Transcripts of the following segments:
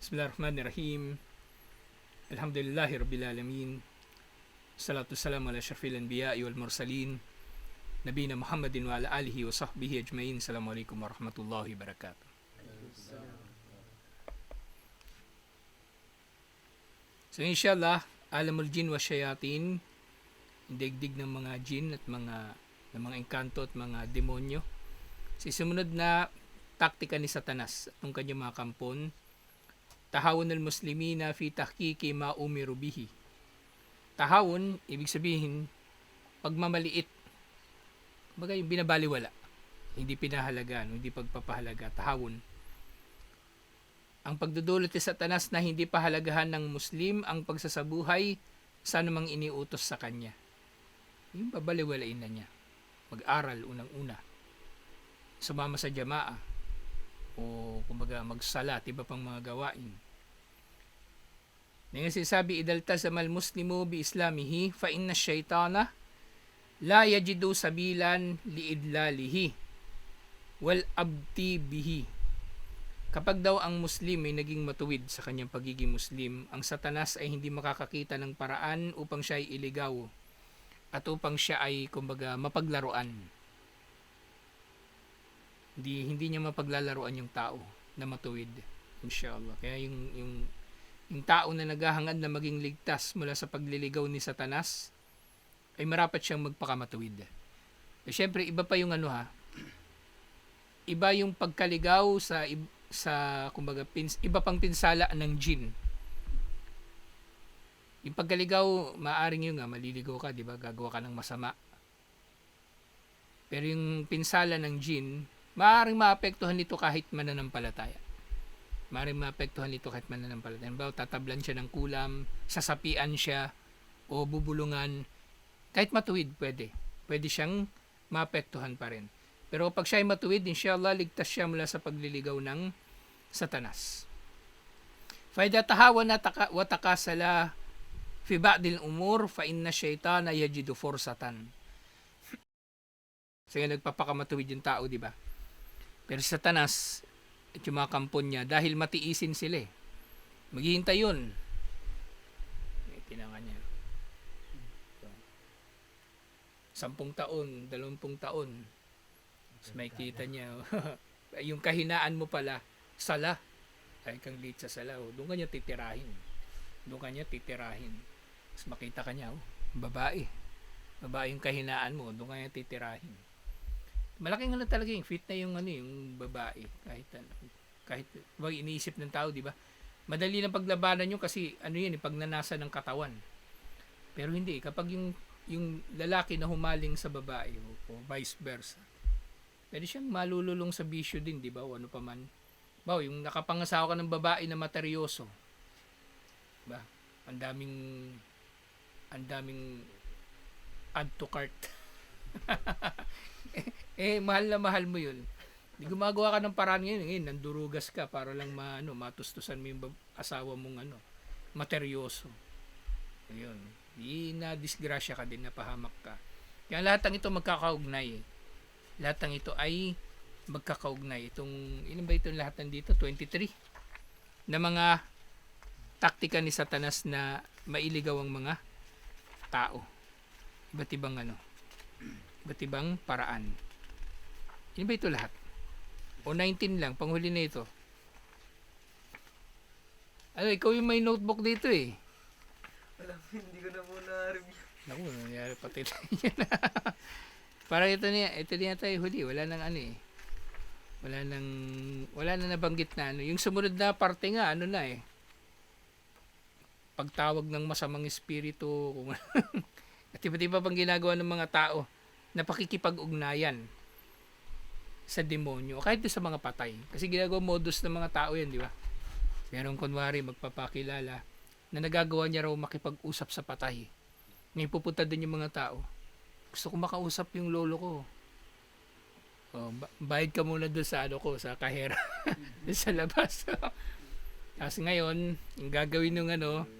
Bismillahirrahmanirrahim. Alhamdulillahi Rabbil Alamin. Salatu salam ala syarfil anbiya wal mursalin. Nabina Muhammadin wa ala alihi wa sahbihi ajmain. Assalamualaikum warahmatullahi wabarakatuh. So inshallah, alamul jin wa shayatin, digdig ng mga jin at mga ng mga engkanto at mga demonyo. Sa sumunod na taktika ni Satanas at ng kanyang mga kampon, tahawun al muslimina fi tahkiki ma umiru bihi. Tahawun, ibig sabihin, pagmamaliit. Baga yung binabaliwala. Hindi pinahalagaan, hindi pagpapahalaga. Tahawun. Ang pagdudulot ni Satanas na hindi pahalagahan ng Muslim ang pagsasabuhay sa anumang iniutos sa kanya. Yung babaliwalain na niya. Mag-aral unang-una. Sumama sa jamaa. O kumbaga magsalat, iba pang mga gawain. Ngayon sinasabi, idaltazamal muslimu bi islamihi fa inna syaitana la yajidu sabilan liidlalihi wal abti bihi. Kapag daw ang Muslim ay naging matuwid sa kanyang pagiging Muslim, ang satanas ay hindi makakakita ng paraan upang siya ay iligaw at upang siya ay kumbaga mapaglaruan. Hindi, hindi niya mapaglalaruan yung tao na matuwid. Inshallah. Kaya yung, yung, yung tao na naghahangad na maging ligtas mula sa pagliligaw ni Satanas, ay marapat siyang magpakamatuwid. Eh, Siyempre, iba pa yung ano ha, iba yung pagkaligaw sa sa kumbaga pins, iba pang pinsala ng jin. Yung pagkaligaw, maaring yun nga, maliligaw ka, di ba? Gagawa ka ng masama. Pero yung pinsala ng jin, Maaring maapektuhan nito kahit mananampalataya. Maaring maapektuhan nito kahit mananampalataya. Halimbawa, tatablan siya ng kulam, sasapian siya, o bubulungan. Kahit matuwid, pwede. Pwede siyang maapektuhan pa rin. Pero pag siya ay matuwid, inshallah, ligtas siya mula sa pagliligaw ng satanas. Faida tahawa na taka, watakasala fi ba'dil umur fa inna shaytana yajidu forsatan. Sige, nagpapakamatuwid yung tao, di ba? Pero sa satanas, at yung mga kampon niya, dahil matiisin sila eh. Maghihintay yun. Eh, Tinangan niya. Sampung taon, dalawampung taon. Tapos may kita niya, yung kahinaan mo pala, sala. Ay kang late sa sala. Oh. Doon ka titirahin. Doon ka titirahin. Tapos makita ka oh, babae. Babae yung kahinaan mo, doon ka niya titirahin. Malaking ano talaga yung fit na yung ano yung babae. Kahit ano kahit wag iniisip ng tao di ba? Madali lang paglabanan nyo kasi ano yun eh, pagnanasa ng katawan. Pero hindi kapag yung yung lalaki na humaling sa babae o, o vice versa pwede siyang malululong sa bisyo din di ba? O ano pa man. Baw, yung nakapangasawa ka ng babae na materyoso ba? Ang daming ang daming add to cart eh, eh, mahal na mahal mo yun. Di gumagawa ka ng paraan ngayon, ngayon, nandurugas ka para lang ma, ano, matustusan mo yung asawa mong ano, materyoso. Ayun. Di na disgrasya ka din, napahamak ka. Kaya lahat ng ito magkakaugnay. Lahat ng ito ay magkakaugnay. Itong, ilan ba ito lahat nandito? 23. Na mga taktika ni Satanas na mailigaw ang mga tao. Iba't ibang ano, iba't ibang paraan. Yun ba ito lahat? O 19 lang, panghuli na ito. Ano, ikaw yung may notebook dito eh. Alam hindi ko na muna review. Naku, nangyari pati yan. Parang ito niya, ito niya tayo huli. Wala nang ano eh. Wala nang, wala na nabanggit na ano. Yung sumunod na parte nga, ano na eh. Pagtawag ng masamang espiritu. Kung At iba't iba pang ginagawa ng mga tao na pakikipag-ugnayan sa demonyo kahit sa mga patay. Kasi ginagawa modus ng mga tao yan, di ba? Meron kunwari magpapakilala na nagagawa niya raw makipag-usap sa patay. Ngayon pupunta din yung mga tao. Gusto ko makausap yung lolo ko. Oh, ba- bayad ka muna doon sa ano ko, sa kahera. Sa labas. Tapos ngayon, yung gagawin nung ano,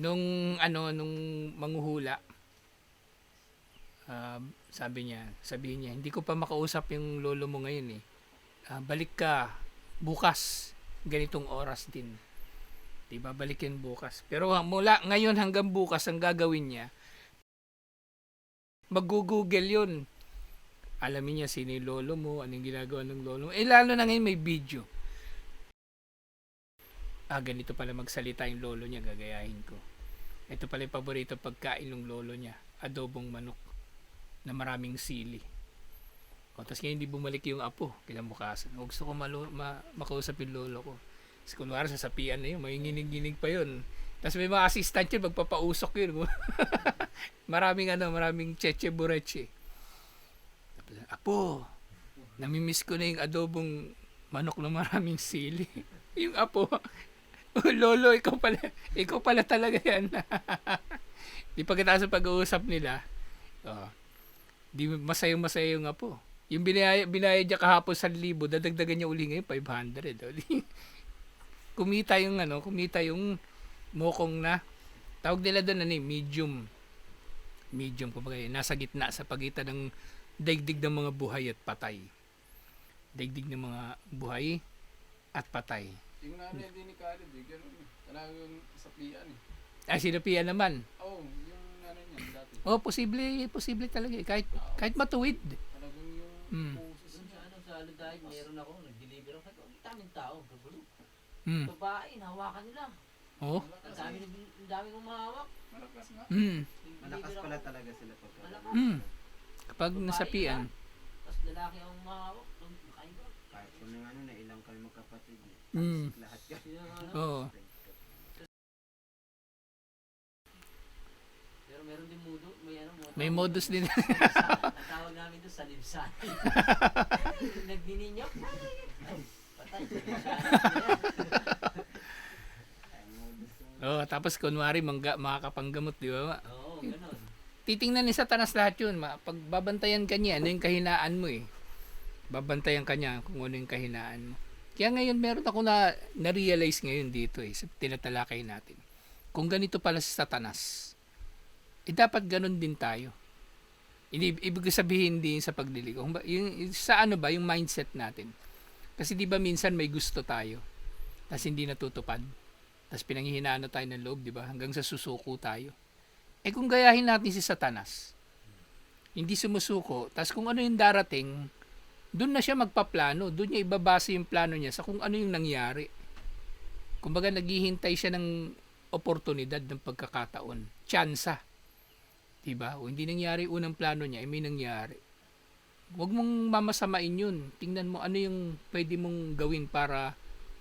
nung ano, nung manghuhula, ah, sabi niya, sabihin niya, hindi ko pa makausap yung lolo mo ngayon eh. Ah, balik ka bukas. ganitong oras din. Di babalikin bukas. Pero mula ngayon hanggang bukas ang gagawin niya, mag-google yun. Alamin niya sino yung lolo mo, anong ginagawa ng lolo mo. Eh lalo na ngayon may video. Ah, ganito pala magsalita yung lolo niya, gagayahin ko. Ito pala yung paborito pagkain ng lolo niya, adobong manok na maraming sili. O, tapos ngayon hindi bumalik yung apo, kinabukasan. O, gusto ko malo, ma, makausap yung lolo ko. Tapos kunwari sasapian na yun, may nginig-nginig pa yun. Tapos may mga assistant yun, magpapausok yun. maraming ano, maraming cheche bureche. Tapos, apo, namimiss ko na yung adobong manok na maraming sili. yung apo, oh, lolo, ikaw pala, ikaw pala talaga yan. di pagkatapos ng pag-uusap nila, oh, di masayang masaya yung apo. Yung binayad, binayad niya kahapon sa libo, dadagdagan niya uli ngayon 500. Uli. kumita yung ano, kumita yung mokong na tawag nila doon ano eh, medium. Medium kumbaga eh, nasa gitna sa pagitan ng daigdig ng mga buhay at patay. Daigdig ng mga buhay at patay. Yung nanay din ni Khalid, eh, ganun eh. Talagang sa pian eh. Ay, sinapian naman. Oh, Oh, posible, posible talaga eh. Kahit, kahit matuwid. Talagang yung Mm. Doon sa ano sa Aludahig, meron ako, nag-deliver ako. Sabi ko, ang daming tao, kagulo. Mm. Babae, nahawakan nila. Oh. Ang dami, ang dami kong mahawak. Malakas nga. Mm. Malakas pala talaga sila pagka. Malakas. Mm. Kapag Babae nasapian. Tapos lalaki ang mahawak. Kakaiba. Kahit kung ano na ilang kami magkapatid. Mm. Lahat yan. Ano. Oo. Pero meron din mudo, may modus din. Tawag namin doon sa libsan. Nagdininyo. Patay. oh, tapos kunwari mangga, makakapanggamot, di ba? Oo, ganun. Titingnan ni Satanas lahat yun. Ma- Pagbabantayan ka niya, ano yung kahinaan mo eh. Babantayan ka niya kung ano yung kahinaan mo. Kaya ngayon meron ako na na-realize ngayon dito eh, sa tinatalakay natin. Kung ganito pala si Satanas, eh dapat ganun din tayo. Hindi, ibig sabihin din sa pagliligaw. Yung- sa ano ba, yung mindset natin. Kasi di ba minsan may gusto tayo, tapos hindi natutupad. Tapos pinanghihinaan na tayo ng loob, di ba? Hanggang sa susuko tayo. Eh kung gayahin natin si Satanas, hindi sumusuko, tapos kung ano yung darating, doon na siya magpaplano, doon niya ibabase yung plano niya sa kung ano yung nangyari. Kumbaga naghihintay siya ng oportunidad ng pagkakataon, tsansa. Diba? O hindi nangyari unang plano niya, eh may nangyari. Huwag mong mamasamain yun. Tingnan mo ano yung pwede mong gawin para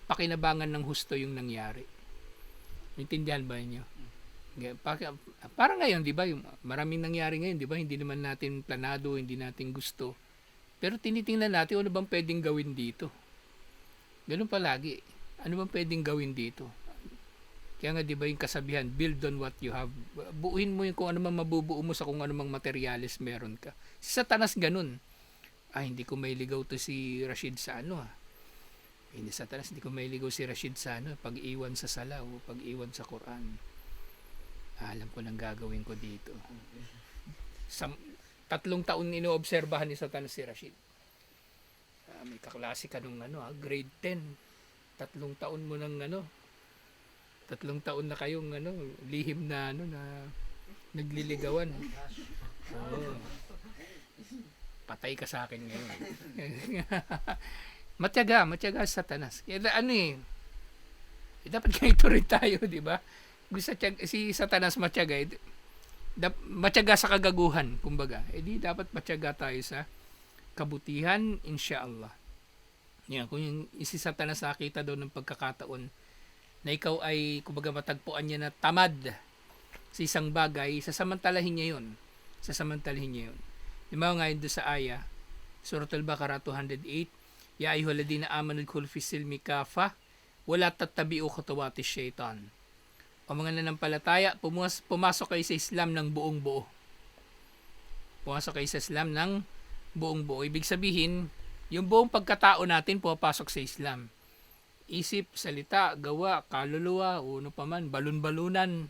pakinabangan ng husto yung nangyari. Maintindihan ba niyo? Nga- pa- Parang ngayon, di ba, maraming nangyari ngayon, di ba, hindi naman natin planado, hindi natin gusto. Pero tinitingnan natin ano bang pwedeng gawin dito. Ganun palagi. Ano bang pwedeng gawin dito? Kaya nga, di ba, yung kasabihan, build on what you have. Buuin mo yung kung ano mang mabubuo mo sa kung ano mang materialis meron ka. Si Satanas ganun. Ay, hindi ko mailigaw to si Rashid sa ano ah. Hindi Satanas, hindi ko mailigaw si Rashid sa ano, pag-iwan sa sala o pag-iwan sa Quran. Ah, alam ko nang gagawin ko dito. Sam, tatlong taon inoobserbahan ni Satanas si Rashid. Ah, may kaklase ka nung ano, ah, grade 10. Tatlong taon mo nang ano, tatlong taon na kayong ano, lihim na ano na nagliligawan. Oo. Patay ka sa akin ngayon. matyaga, matyaga sa Satanas. Kaya ano eh, eh, dapat ganito rin tayo, di ba? Gusto si Satanas matyaga, eh, matyaga sa kagaguhan, kumbaga. Eh di dapat matyaga tayo sa kabutihan, inshallah. Yan, kung yung si Satanas nakita daw ng pagkakataon na ikaw ay, kumbaga matagpuan niya na tamad sa isang bagay, sasamantalahin niya yun. Sasamantalahin niya yun. Mga ngayon doon sa aya, Surat al-Baqarah 208, Ya ayyuhalladhina amanu dkhulu fis silmi kafa wala tattabi'u khutuwati syaitan. O mga nanampalataya, pumas, pumasok kayo sa Islam ng buong buo. Pumasok kayo sa Islam ng buong buo. Ibig sabihin, yung buong pagkatao natin pumapasok sa Islam. Isip, salita, gawa, kaluluwa, o ano pa man, balon-balunan.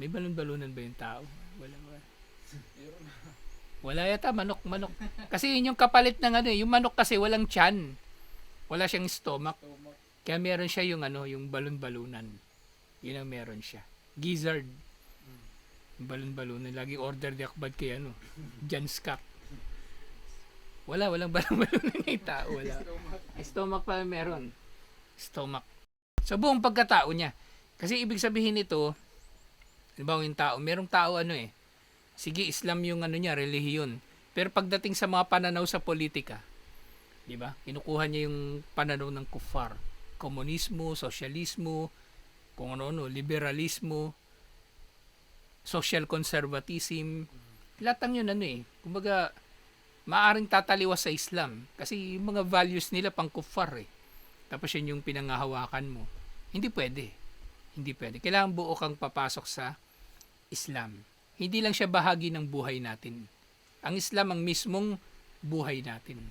May balon-balunan ba yung tao? Wala? Meron. Wala yata, manok, manok. Kasi yun yung kapalit ng ano eh. Yung manok kasi walang tiyan. Wala siyang stomach. Toma. Kaya meron siya yung ano, yung balon-balunan. Yun ang meron siya. Gizzard. Balon-balunan. Lagi order di akbad kay ano, John Scott. Wala, walang balon-balunan yung tao. Wala. Stomach pa meron. Stomach. Sa buong pagkatao niya. Kasi ibig sabihin nito, halimbawa yung tao, merong tao ano eh, sige Islam yung ano niya, relihiyon. Pero pagdating sa mga pananaw sa politika, di ba? Kinukuha niya yung pananaw ng kufar. Komunismo, sosyalismo, kung ano-ano, liberalismo, social conservatism, lahat yun ano eh. Kumbaga, maaring tataliwas sa Islam. Kasi yung mga values nila pang kufar eh. Tapos yun yung pinangahawakan mo. Hindi pwede. Hindi pwede. Kailangan buo kang papasok sa Islam. Hindi lang siya bahagi ng buhay natin. Ang Islam ang mismong buhay natin.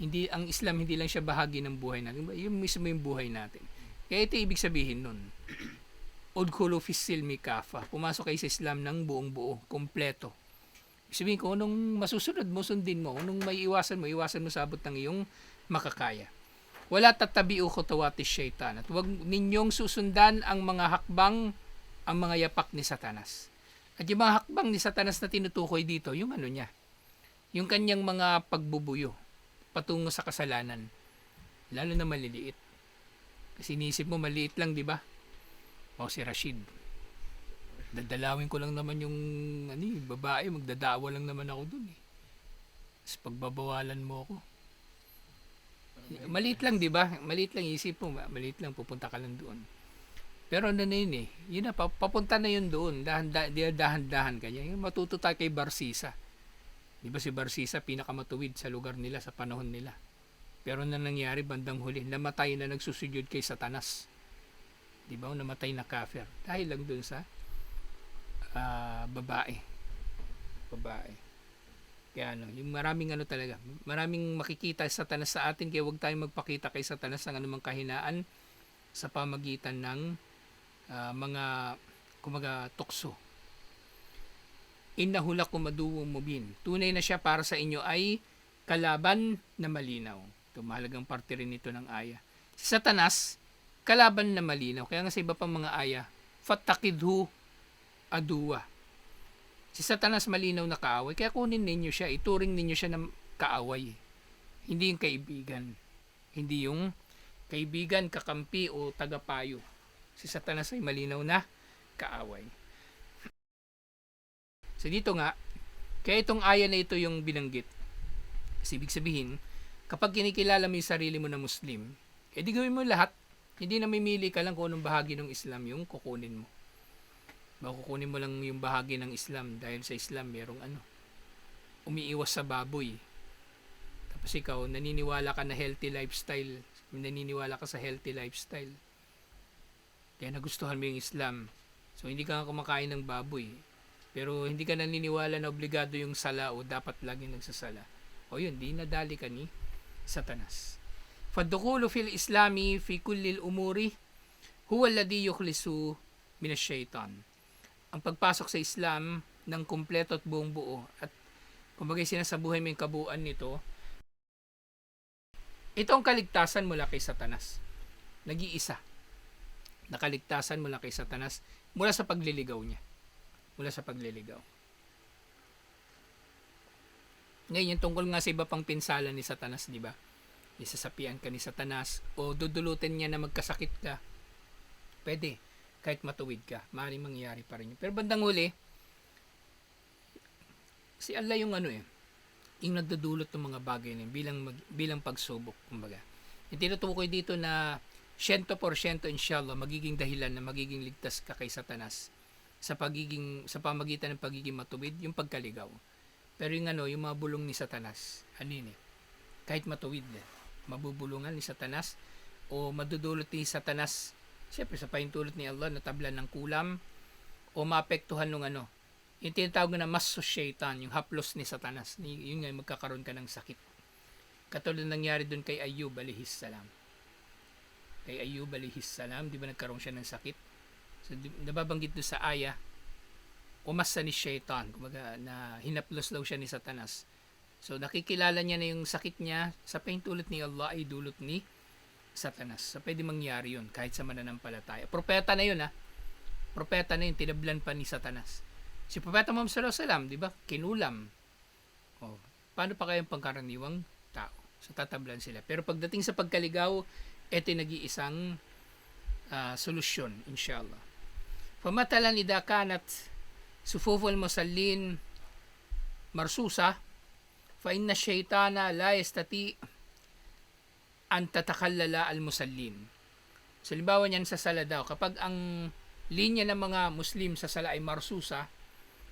Hindi ang Islam hindi lang siya bahagi ng buhay natin. Yung mismo yung buhay natin. Kaya ito ibig sabihin nun. Udkhulu fis silmi kafa. Pumasok kayo sa Islam ng buong buo, kompleto. Sabihin kung anong masusunod mo, sundin mo. Anong may iwasan mo, iwasan mo sa abot ng iyong makakaya. Wala tatabiu khutawati syaitan. At huwag ninyong susundan ang mga hakbang, ang mga yapak ni Satanas. At yung mga hakbang ni Satanas na tinutukoy dito, yung ano niya, yung kanyang mga pagbubuyo patungo sa kasalanan. Lalo na maliliit. Kasi inisip mo maliit lang, di ba? O si Rashid. Dadalawin ko lang naman yung ano, yung babae, magdadawa lang naman ako dun eh. Tapos pagbabawalan mo ako. Maliit lang, di ba? Maliit lang isip mo, maliit lang pupunta ka lang doon. Pero ano na yun eh, yun na, pa- papunta na yun doon, dahan, dahan, dahan, dahan kanya. Matuto tayo kay Barsisa. Di ba si Barsisa pinakamatuwid sa lugar nila, sa panahon nila. Pero na nangyari bandang huli, namatay na nagsusujud kay Satanas. Di ba? Namatay na kafir. Dahil lang doon sa ah, babae. Babae. Kaya ano, yung maraming ano talaga, maraming makikita sa Satanas sa atin, kaya huwag tayong magpakita kay Satanas ng anumang kahinaan sa pamagitan ng ah, mga kumaga tukso. Innahula kumaduwong mubin. Tunay na siya para sa inyo ay kalaban na malinaw. Ito mahalagang parte rin ito ng aya. Si Satanas, kalaban na malinaw. Kaya nga sa iba pang mga aya, fatakidhu aduwa. Si Satanas malinaw na kaaway. Kaya kunin ninyo siya, ituring ninyo siya ng kaaway. Hindi yung kaibigan. Hindi yung kaibigan, kakampi o tagapayo. Si Satanas ay malinaw na kaaway. So dito nga, kaya itong aya na ito yung binanggit. Kasi ibig sabihin, kapag kinikilala mo yung sarili mo na Muslim, edi gawin mo lahat. Hindi na mimili ka lang kung anong bahagi ng Islam yung kukunin mo. Makukunin mo lang yung bahagi ng Islam dahil sa Islam merong ano, umiiwas sa baboy. Tapos ikaw, naniniwala ka na healthy lifestyle, naniniwala ka sa healthy lifestyle. Kaya nagustuhan mo yung Islam. So hindi ka kumakain ng baboy. Pero hindi ka naniniwala na obligado yung sala o dapat lagi nagsasala. O yun, di nadali ka ni Satanas. Fadukulu fil islami fi kullil umuri huwa alladhi yukhlisu minash shaitan. Ang pagpasok sa Islam ng kumpleto at buong buo at kumbaga sinasabuhay mo yung kabuuan nito, ito ang kaligtasan mula kay Satanas. Nag-iisa. Nakaligtasan mula kay Satanas mula sa pagliligaw niya. Mula sa pagliligaw. Ngayon, yung tungkol nga sa iba pang pinsala ni Satanas, di ba? Isasapian ka ni Satanas o dudulutin niya na magkasakit ka. Pwede. Kahit matuwid ka. Maaaring mangyayari pa rin yun. Pero bandang huli, si Allah yung ano eh, yung nagdudulot ng mga bagay na yun bilang, mag- bilang pagsubok, kumbaga. Yung tinutukoy dito na 100% inshallah magiging dahilan na magiging ligtas ka kay Satanas sa pagiging sa pamagitan ng pagiging matuwid yung pagkaligaw. Pero yung ano, yung mga bulong ni Satanas, ano yun eh, kahit matuwid eh, mabubulungan ni Satanas o madudulot ni Satanas siyempre sa pahintulot ni Allah na tablan ng kulam o maapektuhan ng ano yung tinatawag na mas shaitan yung haplos ni Satanas yun nga magkakaroon ka ng sakit. Katulad ng nangyari dun kay Ayub alihis salam kay Ayub alihis salam di ba nagkaroon siya ng sakit? So nababanggit doon sa aya umasa ni shaitan kumaga na hinaplos daw siya ni Satanas. So nakikilala niya na yung sakit niya sa pahintulot ni Allah ay dulot ni satanas. So, pwede mangyari yun kahit sa mananampalataya. Propeta na yun ha. Propeta na yun, tinablan pa ni satanas. Si Propeta Muhammad sallallahu alaihi wasallam, di ba? Kinulam. Oh, paano pa kayang pangkaraniwang tao? So tatablan sila. Pero pagdating sa pagkaligaw, ito nag-iisang ah, solusyon, inshallah. Famatalan idha kanat sufuful musallin marsusa fa inna shaytana la yastati an tatakallala al musallin. So, limbawa niyan sa sala daw, kapag ang linya ng mga Muslim sa sala ay marsusa,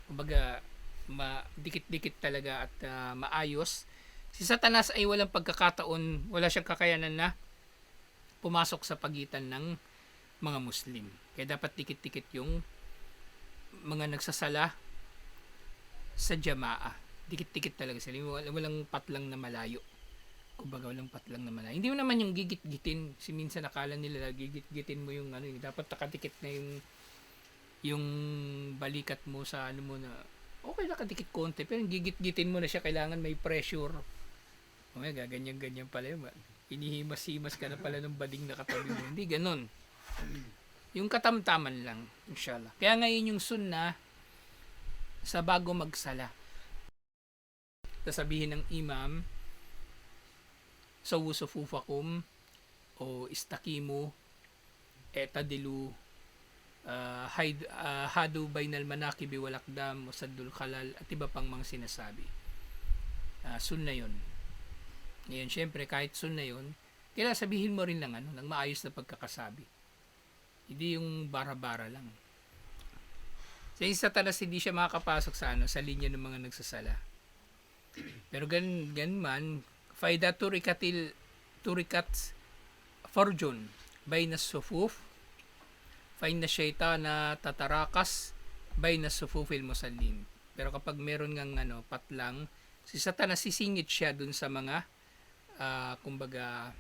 kumbaga ma, dikit-dikit talaga at ah, maayos, si Satanas ay walang pagkakataon, wala siyang kakayanan na pumasok sa pagitan ng mga Muslim. Kaya dapat dikit-dikit yung mga nagsasala sa jamaa. Dikit-dikit talaga sila. Wal- Walang patlang na malayo. Kumbaga walang patlang na malayo. Hindi mo naman yung gigit-gitin. Si minsan nakala nila gigit-gitin mo yung ano, yung dapat nakadikit na yung yung balikat mo sa ano mo na okay nakadikit konti pero yung gigit-gitin mo na siya kailangan may pressure. O may gaganyan-ganyan pala yun. Inihimas-himas ka na pala ng bading na katabi mo. Hindi ganun. Yung katamtaman lang, inshallah. Kaya ngayon yung sunna sa bago magsala. Sasabihin ng imam, sawu sufufakum o istakimu etadilu uh, haid, uh, hadu bainal manakibi walakdam o saddul kalal at iba pang mga sinasabi. Uh, sunna yun. Ngayon, syempre, kahit sunna yun, kailangan sabihin mo rin ng, ano, ng maayos na pagkakasabi. Hindi yung bara-bara lang. Sa yung satanas, hindi siya makakapasok sa ano, sa linya ng mga nagsasala. Pero gan, gan man, faida turikatil turikat forjun bayna sufuf fain na shaitana tatarakas bayna sufufil musallin. Pero kapag meron ngang ano, patlang, si satanas sisingit siya dun sa mga ah, kumbaga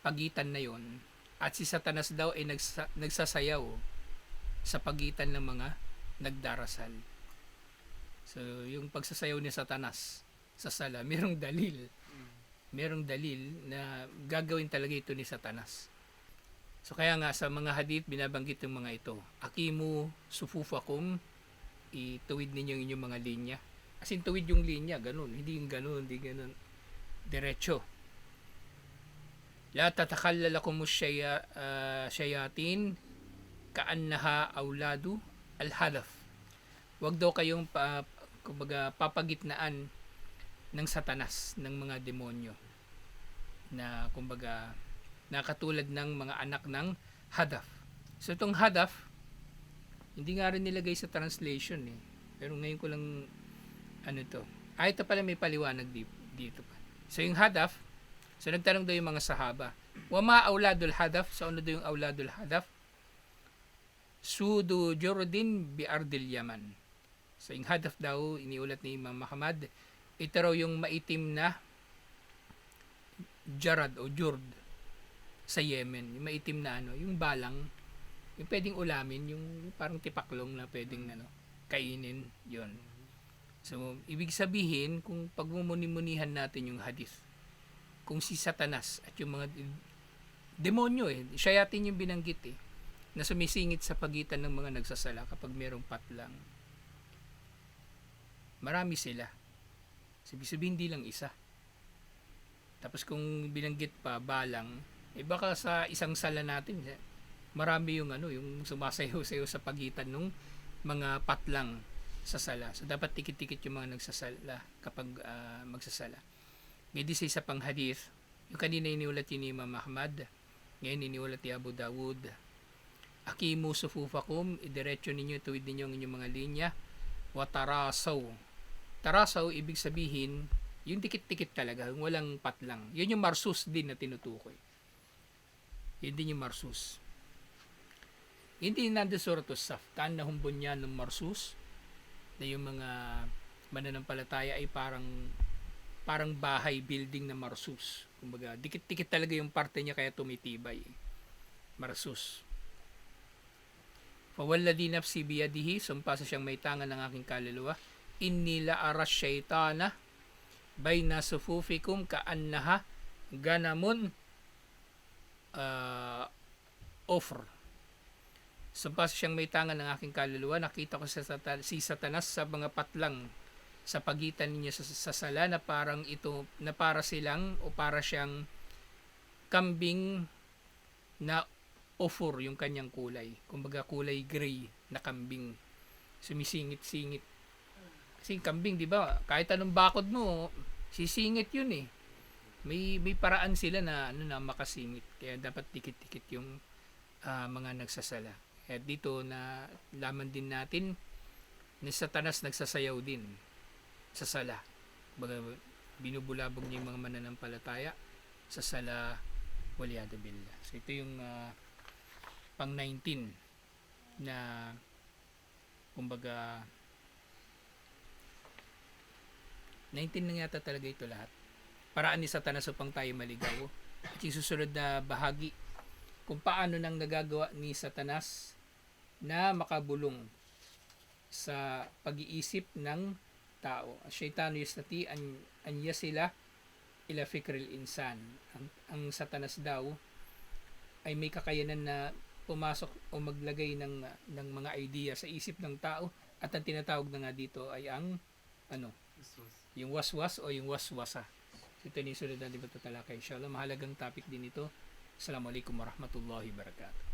pagitan na yon at si Satanas daw ay nagsa- nagsasayaw sa pagitan ng mga nagdarasal. So, yung pagsasayaw ni Satanas sa sala, merong dalil. Merong dalil na gagawin talaga ito ni Satanas. So, kaya nga sa mga hadith, binabanggit yung mga ito. Akimu sufufakum, ituwid ninyo yung inyong mga linya. As in, tuwid yung linya, ganun. Hindi yung ganun, hindi ganun. Diretso. La tatakhallalakum syaya, uh, syayatin kaannaha auladu al-hadaf. Huwag daw kayong pa, kumbaga, papagitnaan ng satanas, ng mga demonyo na kumbaga nakatulad ng mga anak ng hadaf. So itong hadaf, hindi nga rin nilagay sa translation eh. Pero ngayon ko lang ano to. Ah, ito pala may paliwanag di- dito pa. So yung hadaf, so nagtanong daw yung mga sahaba, Wama auladul hadaf, so ano daw yung auladul hadaf? Sudu Jordan bi Ardil Yaman. So yung hadaf daw, iniulat ni Imam Muhammad, ito raw yung maitim na jarad o jurd sa Yemen. Yung maitim na ano, yung balang, yung pwedeng ulamin, yung parang tipaklong na pwedeng ano, kainin, yon So, ibig sabihin, kung pagmumuni-munihan natin yung hadith, kung si Satanas at yung mga de- demonyo eh, siya yatin yung binanggit eh, na sumisingit sa pagitan ng mga nagsasala kapag merong patlang. Marami sila. Sabi sabihin hindi lang isa. Tapos kung binanggit pa balang, eh baka sa isang sala natin, eh, marami yung ano, yung sumasayaw-sayaw sa pagitan ng mga patlang sa sala. So dapat tikit-tikit yung mga nagsasala kapag ah, magsasala. Di sa isa pang hadith, yung kanina iniulat yun ni Imam Ahmad, ngayon iniulat ni Abu Dawud, Akimu sufufakum, idiretso ninyo, tuwid ninyo ang inyong mga linya, watarasaw. Tarasaw, ibig sabihin, yung dikit-dikit talaga, yung walang patlang. Yun yung marsus din na tinutukoy. Yun din yung marsus. Hindi nandun surat Saf, taan na humbon niya ng marsus, na yung mga mananampalataya ay parang parang bahay building na marsus. Kumbaga, dikit-dikit talaga yung parte niya kaya tumitibay. Marsus. Fawalladhi nafsi biyadihi, sumpa sa siyang may tangan ng aking kaluluwa, inni la aras syaitana bayna sufufikum kaannaha ganamun ah, offer. Sa paso siyang may tangan ng aking kaluluwa, nakita ko sa satan- si Satanas sa mga patlang sa pagitan ninyo sa, sa sala na parang ito na para silang o para siyang kambing na offer yung kanyang kulay. Kumbaga kulay gray na kambing. Sumisingit-singit. Kasi kambing, di ba? Kahit anong bakod mo, sisingit yun eh. May may paraan sila na ano na makasingit. Kaya dapat dikit-dikit yung ah, mga nagsasala. At dito na laman din natin ni Satanas nagsasayaw din sa sala. Baga, binubulabog niya yung mga mananampalataya sa sala Waliyada Billah. So ito yung ah, pang 19 na kumbaga 19 na yata talaga ito lahat. Paraan ni Satanas upang tayo maligaw. At yung susunod na bahagi kung paano nang nagagawa ni Satanas na makabulong sa pag-iisip ng tao. Shaitano yastati an anya sila ila fikril insan. Ang, ang Satanas daw ay may kakayanan na pumasok o maglagay ng ng mga idea sa isip ng tao at ang tinatawag na nga dito ay ang ano yung waswas o yung waswasa. Ito ni sunod na di ba tatalakay. Inshallah, mahalagang topic din ito. Assalamualaikum warahmatullahi wabarakatuh.